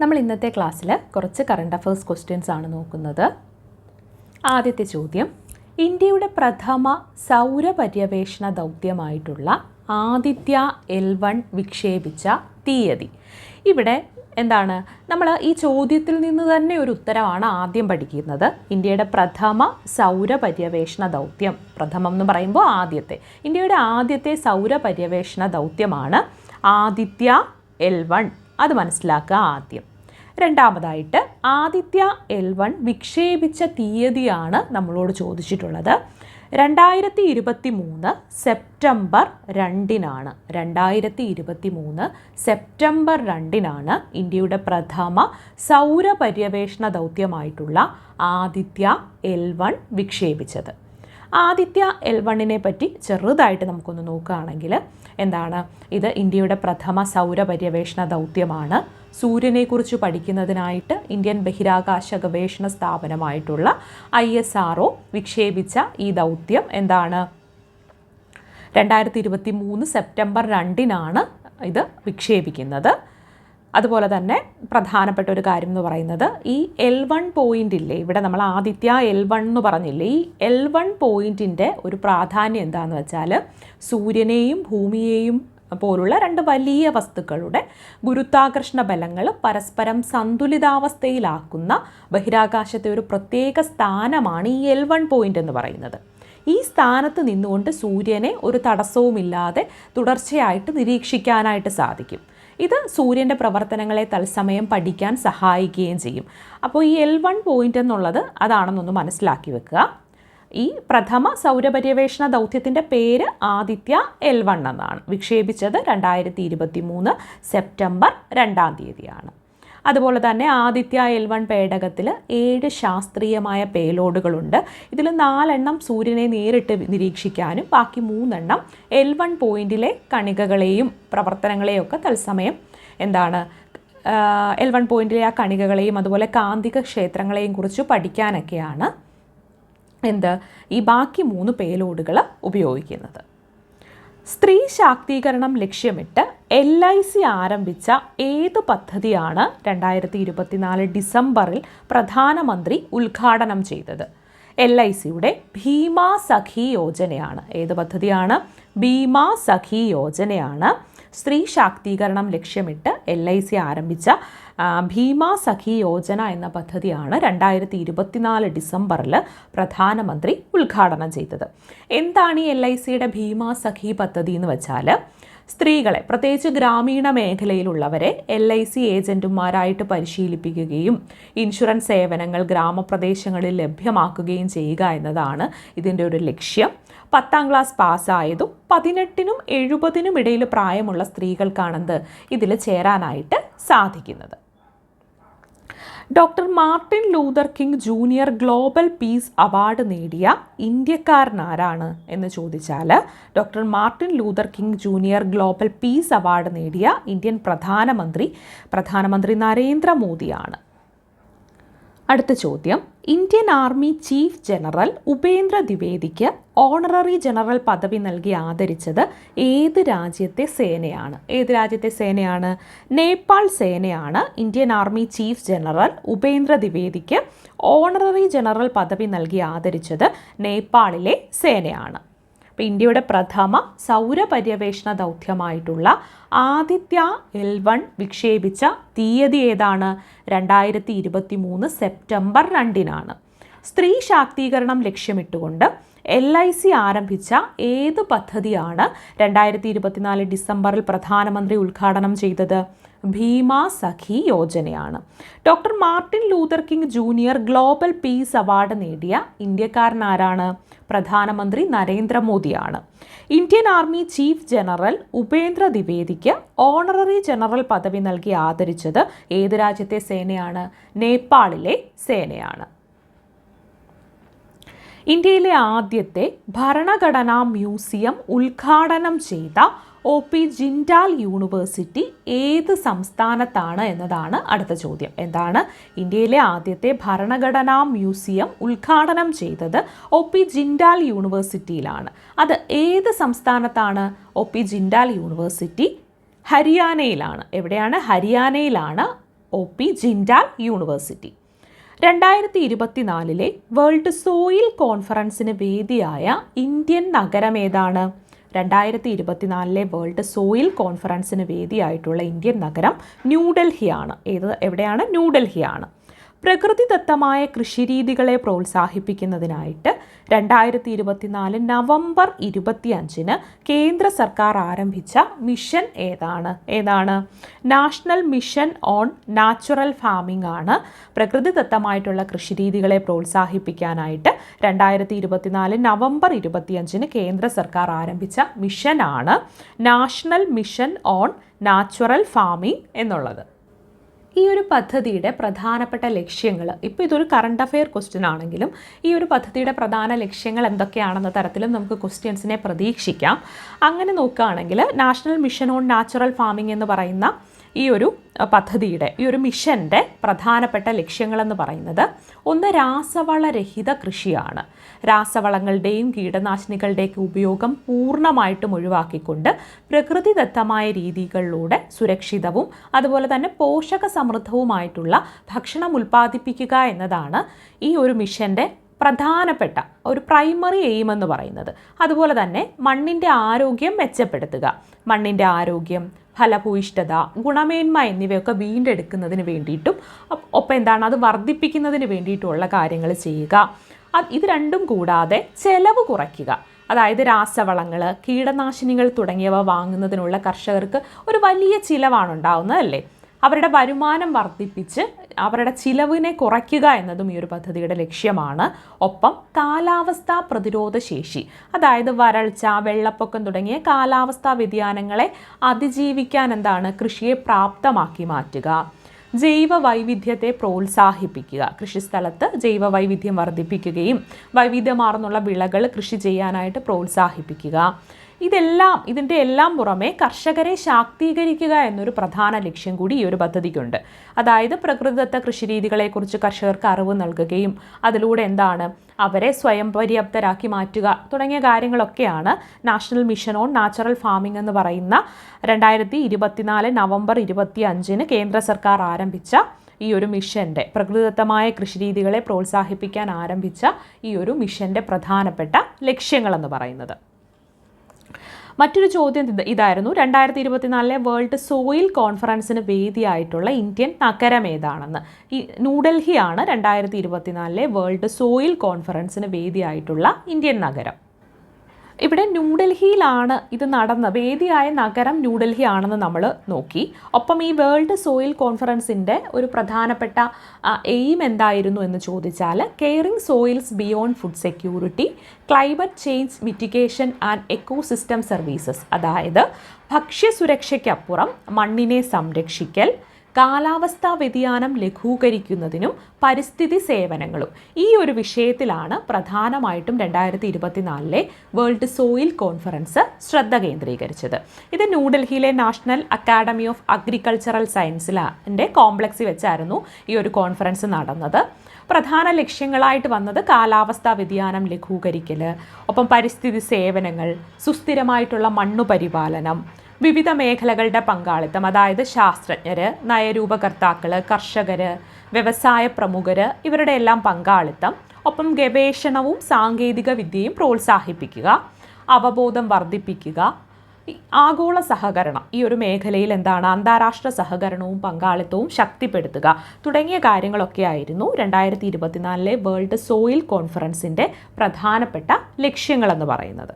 നമ്മൾ ഇന്നത്തെ ക്ലാസ്സിൽ കുറച്ച് കറണ്ട് അഫയേഴ്സ് ക്വസ്റ്റ്യൻസ് ആണ് നോക്കുന്നത്. ആദ്യത്തെ ചോദ്യം ഇന്ത്യയുടെ പ്രഥമ സൗര പര്യവേഷണ ദൗത്യമായിട്ടുള്ള ആദിത്യ എൽ വൺ വിക്ഷേപിച്ച തീയതി. ഇവിടെ എന്താണ്? നമ്മൾ ഈ ചോദ്യത്തിൽ നിന്ന് തന്നെ ഒരു ഉത്തരമാണ് ആദ്യം പഠിക്കുന്നത്. ഇന്ത്യയുടെ പ്രഥമ സൗര പര്യവേഷണ ദൗത്യം. പ്രഥമം എന്ന് പറയുമ്പോൾ ആദ്യത്തെ. ഇന്ത്യയുടെ ആദ്യത്തെ സൗര പര്യവേഷണ ദൗത്യമാണ് ആദിത്യ എൽ വൺ. അത് മനസ്സിലാക്കുക ആദ്യം. രണ്ടാമതായിട്ട് ആദിത്യ എൽ വൺ വിക്ഷേപിച്ച തീയതിയാണ് നമ്മളോട് ചോദിച്ചിട്ടുള്ളത്. രണ്ടായിരത്തി ഇരുപത്തി മൂന്ന് സെപ്റ്റംബർ രണ്ടിനാണ്. രണ്ടായിരത്തി ഇരുപത്തി മൂന്ന് സെപ്റ്റംബർ രണ്ടിനാണ് ഇന്ത്യയുടെ പ്രഥമ സൗരപര്യവേഷണ ദൗത്യമായിട്ടുള്ള ആദിത്യ എൽ വൺ വിക്ഷേപിച്ചത്. ആദിത്യ എൽ വണ്ണിനെ പറ്റി ചെറുതായിട്ട് നമുക്കൊന്ന് നോക്കുകയാണെങ്കിൽ എന്താണ്? ഇത് ഇന്ത്യയുടെ പ്രഥമ സൗരപര്യവേഷണ ദൗത്യമാണ്. സൂര്യനെക്കുറിച്ച് പഠിക്കുന്നതിനായിട്ട് ഇന്ത്യൻ ബഹിരാകാശ ഗവേഷണ സ്ഥാപനമായിട്ടുള്ള ഐ എസ് ആർ വിക്ഷേപിച്ച ഈ ദൗത്യം എന്താണ്? രണ്ടായിരത്തി ഇരുപത്തി മൂന്ന് സെപ്റ്റംബർ രണ്ടിനാണ് ഇത് വിക്ഷേപിക്കുന്നത്. അതുപോലെ തന്നെ പ്രധാനപ്പെട്ട ഒരു കാര്യം എന്ന് പറയുന്നത് ഈ എൽ വൺ പോയിന്റ് ഇല്ലേ ഇവിടെ നമ്മൾ ആദിത്യ എൽ വൺ എന്ന് പറഞ്ഞില്ലേ ഈ എൽ വൺ പോയിന്റിന്റെ ഒരു പ്രാധാന്യം എന്താണെന്ന് വെച്ചാൽ സൂര്യനെയും ഭൂമിയെയും പോലുള്ള രണ്ട് വലിയ വസ്തുക്കളുടെ ഗുരുത്വാകർഷണ ബലങ്ങൾ പരസ്പരം സന്തുലിതാവസ്ഥയിലാക്കുന്ന ബഹിരാകാശത്തെ ഒരു പ്രത്യേക സ്ഥാനമാണ് ഈ എൽ വൺ പോയിന്റ് എന്ന് പറയുന്നത്. ഈ സ്ഥാനത്ത് നിന്നുകൊണ്ട് സൂര്യനെ ഒരു തടസ്സവുമില്ലാതെ തുടർച്ചയായിട്ട് നിരീക്ഷിക്കാനായിട്ട് സാധിക്കും. ഇത് സൂര്യന്റെ പ്രവർത്തനങ്ങളെ തത്സമയം പഠിക്കാൻ സഹായിക്കുകയും ചെയ്യും. അപ്പോൾ ഈ എൽ വൺ പോയിന്റ് എന്നുള്ളത് അതാണെന്നൊന്ന് മനസ്സിലാക്കി വെക്കുക. ഈ പ്രഥമ സൗരപര്യവേഷണ ദൗത്യത്തിന്റെ പേര് ആദിത്യ എൽ വൺ എന്നാണ്. വിക്ഷേപിച്ചത് രണ്ടായിരത്തി ഇരുപത്തി മൂന്ന് സെപ്റ്റംബർ രണ്ടാം തീയതിയാണ്. അതുപോലെ തന്നെ ആദിത്യ എൽ വൺ പേടകത്തിൽ ഏഴ് ശാസ്ത്രീയമായ പേലോഡുകളുണ്ട്. ഇതിൽ നാലെണ്ണം സൂര്യനെ നേരിട്ട് നിരീക്ഷിക്കാനും ബാക്കി മൂന്നെണ്ണം എൽ വൺ പോയിന്റിലെ കണികകളെയും പ്രവർത്തനങ്ങളെയും ഒക്കെ തത്സമയം എന്താണ് എൽ വൺ പോയിന്റിലെ ആ കണികകളെയും അതുപോലെ കാന്തിക ക്ഷേത്രങ്ങളെയും കുറിച്ച് പഠിക്കാനൊക്കെയാണ് എന്ത് ഈ ബാക്കി മൂന്ന് പേലോഡുകൾ ഉപയോഗിക്കുന്നത്. സ്ത്രീ ശാക്തീകരണം ലക്ഷ്യമിട്ട് എൽ ഐ സി ആരംഭിച്ച ഏത് പദ്ധതിയാണ് രണ്ടായിരത്തി ഇരുപത്തിനാല് ഡിസംബറിൽ പ്രധാനമന്ത്രി ഉദ്ഘാടനം ചെയ്തത്? എൽ ഐ സിയുടെ ഭീമ സഖി യോജനയാണ്. ഏത് പദ്ധതിയാണ്? ഭീമ സഖി യോജനയാണ്. സ്ത്രീ ശാക്തീകരണം ലക്ഷ്യമിട്ട് എൽ ഐ സി ആരംഭിച്ച ഭീമ സഖി യോജന എന്ന പദ്ധതിയാണ് രണ്ടായിരത്തി ഇരുപത്തിനാല് ഡിസംബറിൽ പ്രധാനമന്ത്രി ഉദ്ഘാടനം ചെയ്തത്. എന്താണ് ഈ എൽ ഐ സിയുടെ ഭീമ സഖി പദ്ധതി എന്ന് വെച്ചാൽ സ്ത്രീകളെ പ്രത്യേകിച്ച് ഗ്രാമീണ മേഖലയിലുള്ളവരെ എൽ ഐ സി ഏജന്റുമാരായിട്ട് പരിശീലിപ്പിക്കുകയും ഇൻഷുറൻസ് സേവനങ്ങൾ ഗ്രാമപ്രദേശങ്ങളിൽ ലഭ്യമാക്കുകയും ചെയ്യുക എന്നതാണ് ഇതിന്റെ ഒരു ലക്ഷ്യം. പത്താം ക്ലാസ് പാസ്സായതും പതിനെട്ടിനും എഴുപതിനും ഇടയിൽ പ്രായമുള്ള സ്ത്രീകൾക്കാണെന്ത് ഇതിൽ ചേരാനായിട്ട് സാധിക്കുന്നത്. Doctor Martin Luther King junior global peace award നേടിയ ഇന്ത്യക്കാരനാരാണ് എന്ന് ചോദിച്ചാൽ doctor Martin Luther King junior global peace award നേടിയ ഇന്ത്യൻ പ്രധാനമന്ത്രി പ്രധാനമന്ത്രി നരേന്ദ്രമോദിയാണ്. അടുത്ത ചോദ്യം. Indian army chief general Upendra ദ്വിവേദിക്ക് honorary general പദവി നൽകി ആദരിച്ചത് ഏത് രാജ്യത്തെ സേനയാണ്? ഏത് രാജ്യത്തെ സേനയാണ്? Nepal സേനയാണ് Indian army chief general Upendra ദ്വിവേദിക്ക് honorary general പദവി നൽകി ആദരിച്ചത് നേപ്പാളിലെ സേനയാണ്. അപ്പോൾ ഇന്ത്യയുടെ പ്രഥമ സൗരപര്യവേഷണ ദൗത്യമായിട്ടുള്ള ആദിത്യ എൽ വൺ വിക്ഷേപിച്ച തീയതി ഏതാണ്? രണ്ടായിരത്തി ഇരുപത്തി മൂന്ന് സെപ്റ്റംബർ രണ്ടിനാണ്. സ്ത്രീ ശാക്തീകരണം ലക്ഷ്യമിട്ടുകൊണ്ട് എൽ ഐ സി ആരംഭിച്ച ഏത് പദ്ധതിയാണ് രണ്ടായിരത്തി ഇരുപത്തിനാല് ഡിസംബറിൽ പ്രധാനമന്ത്രി ഉദ്ഘാടനം ചെയ്തത്? Bima Sakhi യോജനയാണ്. Doctor Martin Luther King junior global peace award നേടിയ ഇന്ത്യക്കാരനാരാണ്? പ്രധാനമന്ത്രി നരേന്ദ്രമോദിയാണ്. Indian army chief general Upendra ദ്വിവേദിക്ക് honorary general പദവി നൽകി ആദരിച്ചത് ഏത് രാജ്യത്തെ സേനയാണ്? നേപ്പാളിലെ സേനയാണ്. ഇന്ത്യയിലെ ആദ്യത്തെ ഭരണഘടനാ മ്യൂസിയം ഉദ്ഘാടനം ചെയ്ത ഒ പി ജിൻഡാൽ യൂണിവേഴ്സിറ്റി ഏത് സംസ്ഥാനത്താണ് എന്നതാണ് അടുത്ത ചോദ്യം. എന്താണ്? ഇന്ത്യയിലെ ആദ്യത്തെ ഭരണഘടനാ മ്യൂസിയം ഉദ്ഘാടനം ചെയ്തത് ഒ പി ജിൻഡാൽ യൂണിവേഴ്സിറ്റിയിലാണ് അത് ഏത് സംസ്ഥാനത്താണ്? ഒ പി ജിൻഡാൽ യൂണിവേഴ്സിറ്റി ഹരിയാനയിലാണ്. എവിടെയാണ്? ഹരിയാനയിലാണ് ഒ പി ജിൻഡാൽ യൂണിവേഴ്സിറ്റി രണ്ടായിരത്തി ഇരുപത്തിനാലിലെ വേൾഡ് സോയിൽ കോൺഫറൻസിന് വേദിയായ ഇന്ത്യൻ നഗരം ഏതാണ്? രണ്ടായിരത്തി ഇരുപത്തിനാലിലെ വേൾഡ് സോയിൽ കോൺഫറൻസിന് വേദിയായിട്ടുള്ള ഇന്ത്യൻ നഗരം ന്യൂഡൽഹിയാണ്. ഏത് എവിടെയാണ്? ന്യൂഡൽഹിയാണ്. പ്രകൃതിദത്തമായ കൃഷിരീതികളെ പ്രോത്സാഹിപ്പിക്കുന്നതിനായിട്ട് രണ്ടായിരത്തി ഇരുപത്തിനാല് നവംബർ ഇരുപത്തിയഞ്ചിന് കേന്ദ്ര സർക്കാർ ആരംഭിച്ച മിഷൻ ഏതാണ്? ഏതാണ്? National mission on natural farming ആണ്. പ്രകൃതിദത്തമായിട്ടുള്ള കൃഷിരീതികളെ പ്രോത്സാഹിപ്പിക്കാനായിട്ട് രണ്ടായിരത്തി ഇരുപത്തിനാല് നവംബർ ഇരുപത്തിയഞ്ചിന് കേന്ദ്ര സർക്കാർ ആരംഭിച്ച മിഷനാണ് national mission on natural farming എന്നുള്ളത്. ഈ ഒരു പദ്ധതിയുടെ പ്രധാനപ്പെട്ട ലക്ഷ്യങ്ങൾ ഇപ്പോൾ ഇതൊരു കറണ്ട് അഫെയർ ക്വസ്റ്റ്യൻ ആണെങ്കിലും ഈ ഒരു പദ്ധതിയുടെ പ്രധാന ലക്ഷ്യങ്ങൾ എന്തൊക്കെയാണെന്ന തരത്തിലും നമുക്ക് ക്വസ്റ്റ്യൻസിനെ പ്രതീക്ഷിക്കാം. അങ്ങനെ നോക്കുകയാണെങ്കിൽ national mission on natural farming എന്ന് പറയുന്ന ഈ ഒരു പദ്ധതിയുടെ ഈ ഒരു മിഷന്റെ പ്രധാനപ്പെട്ട ലക്ഷ്യങ്ങളെന്ന് പറയുന്നത് ഒന്ന് രാസവളരഹിത കൃഷിയാണ്. രാസവളങ്ങളുടെയും കീടനാശിനികളുടെയൊക്കെ ഉപയോഗം പൂർണമായിട്ടും ഒഴിവാക്കിക്കൊണ്ട് പ്രകൃതിദത്തമായ രീതികളിലൂടെ സുരക്ഷിതവും അതുപോലെ തന്നെ പോഷക സമൃദ്ധവുമായിട്ടുള്ള ഭക്ഷണം ഉൽപ്പാദിപ്പിക്കുക എന്നതാണ് ഈ ഒരു മിഷന്റെ പ്രധാനപ്പെട്ട ഒരു പ്രൈമറി എയിം എന്ന് പറയുന്നത്. അതുപോലെ തന്നെ മണ്ണിന്റെ ആരോഗ്യം മെച്ചപ്പെടുത്തുക. മണ്ണിന്റെ ആരോഗ്യം ഫലഭൂയിഷ്ഠത ഗുണമേന്മ എന്നിവയൊക്കെ വീണ്ടെടുക്കുന്നതിന് വേണ്ടിയിട്ടും ഒപ്പം എന്താണ് അത് വർദ്ധിപ്പിക്കുന്നതിന് വേണ്ടിയിട്ടുള്ള കാര്യങ്ങൾ ചെയ്യുക. ഇത് രണ്ടും കൂടാതെ ചെലവ് കുറയ്ക്കുക. അതായത് രാസവളങ്ങൾ കീടനാശിനികൾ തുടങ്ങിയവ വാങ്ങുന്നതിനുള്ള കർഷകർക്ക് ഒരു വലിയ ചിലവാണ് ഉണ്ടാവുന്നത് അല്ലേ? അവരുടെ വരുമാനം വർദ്ധിപ്പിച്ച് അവരുടെ ചിലവിനെ കുറയ്ക്കുക എന്നതും ഈ ഒരു പദ്ധതിയുടെ ലക്ഷ്യമാണ്. ഒപ്പം കാലാവസ്ഥാ പ്രതിരോധ ശേഷി അതായത് വരൾച്ച വെള്ളപ്പൊക്കം തുടങ്ങിയ കാലാവസ്ഥാ വ്യതിയാനങ്ങളെ അതിജീവിക്കാൻ എന്താണ് കൃഷിയെ പ്രാപ്തമാക്കി മാറ്റുക. ജൈവ വൈവിധ്യത്തെ പ്രോത്സാഹിപ്പിക്കുക. കൃഷിസ്ഥലത്ത് ജൈവ വൈവിധ്യം വർദ്ധിപ്പിക്കുകയും വൈവിധ്യമാർന്നുള്ള വിളകൾ കൃഷി ചെയ്യാനായിട്ട് പ്രോത്സാഹിപ്പിക്കുക. ഇതെല്ലാം ഇതിന്റെ എല്ലാം പുറമെ കർഷകരെ ശാക്തീകരിക്കുക എന്നൊരു പ്രധാന ലക്ഷ്യം കൂടി ഈ ഒരു പദ്ധതിക്കുണ്ട്. അതായത് പ്രകൃതിദത്ത കൃഷിരീതികളെക്കുറിച്ച് കർഷകർക്ക് അറിവ് നൽകുകയും അതിലൂടെ എന്താണ് അവരെ സ്വയം പര്യാപ്തരാക്കി മാറ്റുക തുടങ്ങിയ കാര്യങ്ങളൊക്കെയാണ് national mission on natural farming എന്ന് പറയുന്ന രണ്ടായിരത്തി ഇരുപത്തിനാല് നവംബർ ഇരുപത്തി അഞ്ചിന് കേന്ദ്ര സർക്കാർ ആരംഭിച്ച ഈ ഒരു മിഷന്റെ പ്രകൃതിദത്തമായ കൃഷിരീതികളെ പ്രോത്സാഹിപ്പിക്കാൻ ആരംഭിച്ച ഈ ഒരു മിഷന്റെ പ്രധാനപ്പെട്ട ലക്ഷ്യങ്ങളെന്ന് പറയുന്നത്. മറ്റൊരു ചോദ്യം ഇതായിരുന്നു. രണ്ടായിരത്തി ഇരുപത്തിനാലിലെ വേൾഡ് സോയിൽ കോൺഫറൻസിന് വേദിയായിട്ടുള്ള ഇന്ത്യൻ നഗരം ഏതാണെന്ന്. ഈ ന്യൂഡൽഹിയാണ് രണ്ടായിരത്തി ഇരുപത്തിനാലിലെ വേൾഡ് സോയിൽ കോൺഫറൻസിന് വേദിയായിട്ടുള്ള ഇന്ത്യൻ നഗരം. ഇവിടെ ന്യൂഡൽഹിയിലാണ് ഇത് നടന്ന വേദിയായ നഗരം ന്യൂഡൽഹി ആണെന്ന് നമ്മൾ നോക്കി. ഒപ്പം ഈ വേൾഡ് സോയിൽ കോൺഫറൻസിന്റെ ഒരു പ്രധാനപ്പെട്ട എയിം എന്തായിരുന്നു എന്ന് ചോദിച്ചാൽ caring soils beyond food security climate change mitigation and ecosystem services. അതായത് ഭക്ഷ്യസുരക്ഷയ്ക്കപ്പുറം മണ്ണിനെ സംരക്ഷിക്കൽ കാലാവസ്ഥാ വ്യതിയാനം ലഘൂകരിക്കുന്നതിനും പരിസ്ഥിതി സേവനങ്ങളും. ഈ ഒരു വിഷയത്തിലാണ് പ്രധാനമായിട്ടും രണ്ടായിരത്തി ഇരുപത്തിനാലിലെ വേൾഡ് സോയിൽ കോൺഫറൻസ് ശ്രദ്ധ കേന്ദ്രീകരിച്ചത്. ഇത് ന്യൂഡൽഹിയിലെ നാഷണൽ അക്കാഡമി ഓഫ് അഗ്രികൾച്ചറൽ സയൻസിലെ കോംപ്ലക്സിൽ വെച്ചായിരുന്നു ഈ ഒരു കോൺഫറൻസ് നടന്നത്. പ്രധാന ലക്ഷ്യങ്ങളായിട്ട് വന്നത് കാലാവസ്ഥാ വ്യതിയാനം ലഘൂകരിക്കൽ ഒപ്പം പരിസ്ഥിതി സേവനങ്ങൾ സുസ്ഥിരമായിട്ടുള്ള മണ്ണു പരിപാലനം വിവിധ മേഖലകളുടെ പങ്കാളിത്തം അതായത് ശാസ്ത്രജ്ഞർ നയരൂപകർത്താക്കൾ കർഷകർ വ്യവസായ പ്രമുഖർ ഇവരുടെ എല്ലാം പങ്കാളിത്തം ഒപ്പം ഗവേഷണവും സാങ്കേതിക വിദ്യയും പ്രോത്സാഹിപ്പിക്കുക അവബോധം വർദ്ധിപ്പിക്കുക ആഗോള സഹകരണം ഈ ഒരു മേഖലയിൽ എന്താണ് അന്താരാഷ്ട്ര സഹകരണവും പങ്കാളിത്തവും ശക്തിപ്പെടുത്തുക തുടങ്ങിയ കാര്യങ്ങളൊക്കെ ആയിരുന്നു രണ്ടായിരത്തി ഇരുപത്തിനാലിലെ വേൾഡ് സോയിൽ കോൺഫറൻസിന്റെ പ്രധാനപ്പെട്ട ലക്ഷ്യങ്ങളെന്ന് പറയുന്നത്.